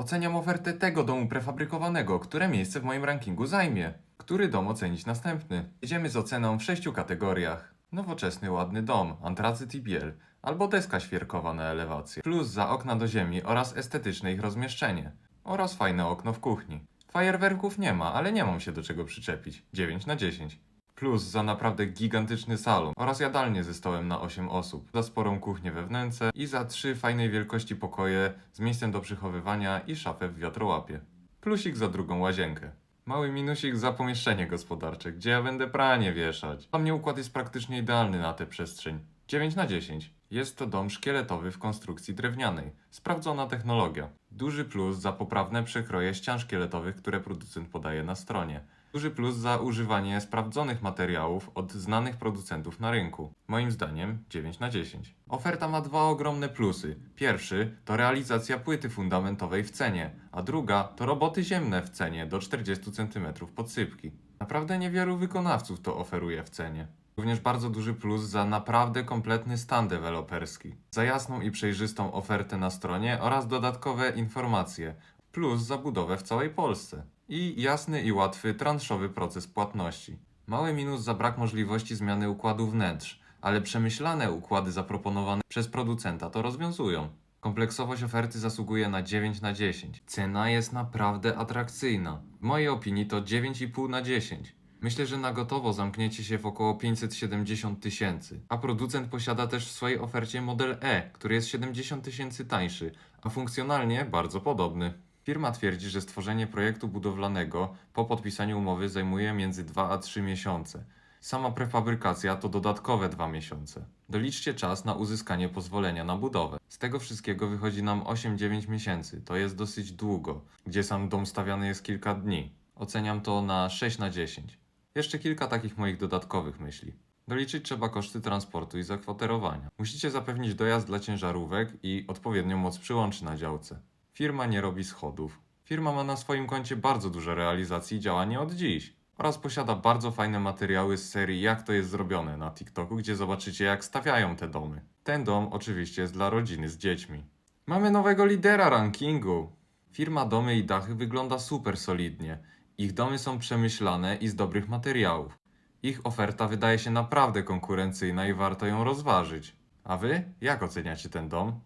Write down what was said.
Oceniam ofertę tego domu prefabrykowanego, które miejsce w moim rankingu zajmie. Który dom ocenić następny? Jedziemy z oceną w sześciu kategoriach. Nowoczesny, ładny dom, antracyt i biel, albo deska świerkowa na elewację, plus za okna do ziemi oraz estetyczne ich rozmieszczenie, oraz fajne okno w kuchni. Fajerwerków nie ma, ale nie mam się do czego przyczepić. 9 na 10. Plus za naprawdę gigantyczny salon oraz jadalnię ze stołem na 8 osób, za sporą kuchnię we wnęce i za trzy fajnej wielkości pokoje z miejscem do przechowywania i szafę w wiatrołapie. Plusik za drugą łazienkę. Mały minusik za pomieszczenie gospodarcze, gdzie ja będę pranie wieszać. Dla mnie układ jest praktycznie idealny na tę przestrzeń. 9 na 10. Jest to dom szkieletowy w konstrukcji drewnianej. Sprawdzona technologia. Duży plus za poprawne przekroje ścian szkieletowych, które producent podaje na stronie. Duży plus za używanie sprawdzonych materiałów od znanych producentów na rynku. Moim zdaniem 9 na 10. Oferta ma dwa ogromne plusy. Pierwszy to realizacja płyty fundamentowej w cenie, a druga to roboty ziemne w cenie do 40 cm podsypki. Naprawdę niewielu wykonawców to oferuje w cenie. Również bardzo duży plus za naprawdę kompletny stan deweloperski, za jasną i przejrzystą ofertę na stronie oraz dodatkowe informacje, plus za budowę w całej Polsce. I jasny i łatwy transzowy proces płatności. Mały minus za brak możliwości zmiany układu wnętrz, ale przemyślane układy zaproponowane przez producenta to rozwiązują. Kompleksowość oferty zasługuje na 9 na 10. Cena jest naprawdę atrakcyjna. W mojej opinii to 9,5 na 10. Myślę, że na gotowo zamkniecie się w około 570 tysięcy. A producent posiada też w swojej ofercie model E, który jest 70 tysięcy tańszy, a funkcjonalnie bardzo podobny. Firma twierdzi, że stworzenie projektu budowlanego po podpisaniu umowy zajmuje między 2 a 3 miesiące. Sama prefabrykacja to dodatkowe 2 miesiące. Doliczcie czas na uzyskanie pozwolenia na budowę. Z tego wszystkiego wychodzi nam 8-9 miesięcy. To jest dosyć długo, gdzie sam dom stawiany jest kilka dni. Oceniam to na 6 na 10. Jeszcze kilka takich moich dodatkowych myśli. Doliczyć trzeba koszty transportu i zakwaterowania. Musicie zapewnić dojazd dla ciężarówek i odpowiednią moc przyłączy na działce. Firma nie robi schodów. Firma ma na swoim koncie bardzo dużo realizacji i działa nie od dziś. Oraz posiada bardzo fajne materiały z serii Jak to jest zrobione na TikToku, gdzie zobaczycie jak stawiają te domy. Ten dom oczywiście jest dla rodziny z dziećmi. Mamy nowego lidera rankingu. Firma Domy i Dachy wygląda super solidnie. Ich domy są przemyślane i z dobrych materiałów. Ich oferta wydaje się naprawdę konkurencyjna i warto ją rozważyć. A wy? Jak oceniacie ten dom?